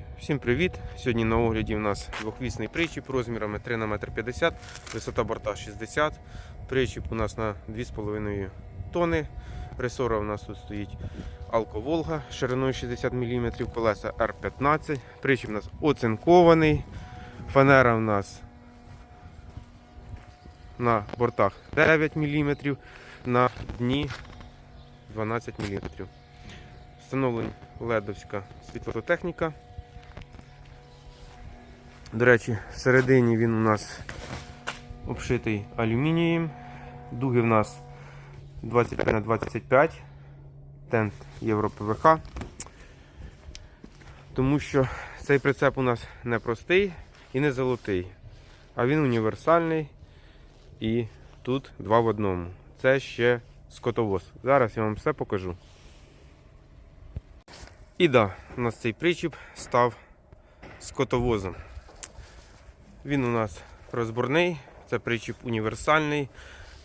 Друзі, всім привіт! Сьогодні на огляді у нас двохвісний причіп розмірами 3 на 1,50 м, висота борта 60 Причіп у нас на 2,5 тонни. Ресора у нас тут стоїть Алко Волга шириною 60 мм, колеса R15. Причіп у нас оцинкований. Фанера у нас на бортах 9 мм, на дні 12 мм. Встановлена ледовська світлотехніка. До речі, всередині він у нас обшитий алюмінієм. Дуги в нас 25 на 25 тент Євро ПВХ. Тому що цей прицеп у нас не простий і не золотий, а він універсальний. І тут два в одному. Це ще скотовоз. Зараз я вам все покажу. І да, у нас цей причіп став скотовозом. Він у нас розборний, це причіп універсальний,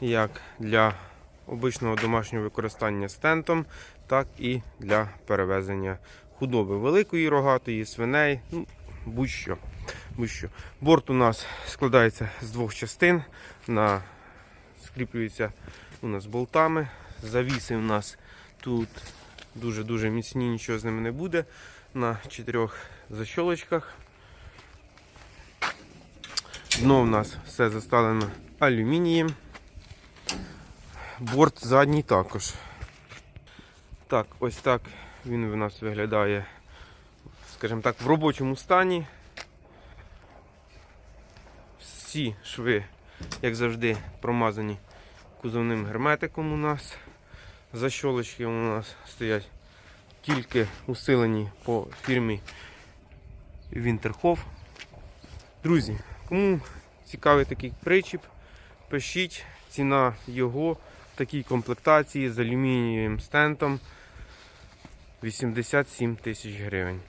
як для обичного домашнього використання з тентом, так і для перевезення худоби великої рогатої, свиней, ну, будь-що. будь-що. Борт у нас складається з двох частин, на... скріплюється у нас болтами. Завіси у нас тут дуже-дуже міцні, нічого з ними не буде. На чотирьох защолочках. Дно в нас все заставлено алюмінієм. Борт задній також. Так, ось так він у нас виглядає, скажімо так, в робочому стані. Всі шви, як завжди, промазані кузовним герметиком у нас. Защолочки у нас стоять тільки усилені по фірмі Вінтерхоф. Друзі, кому цікавий такий причіп, пишіть ціна його в такій комплектації з алюмінієвим стентом 87 тисяч гривень.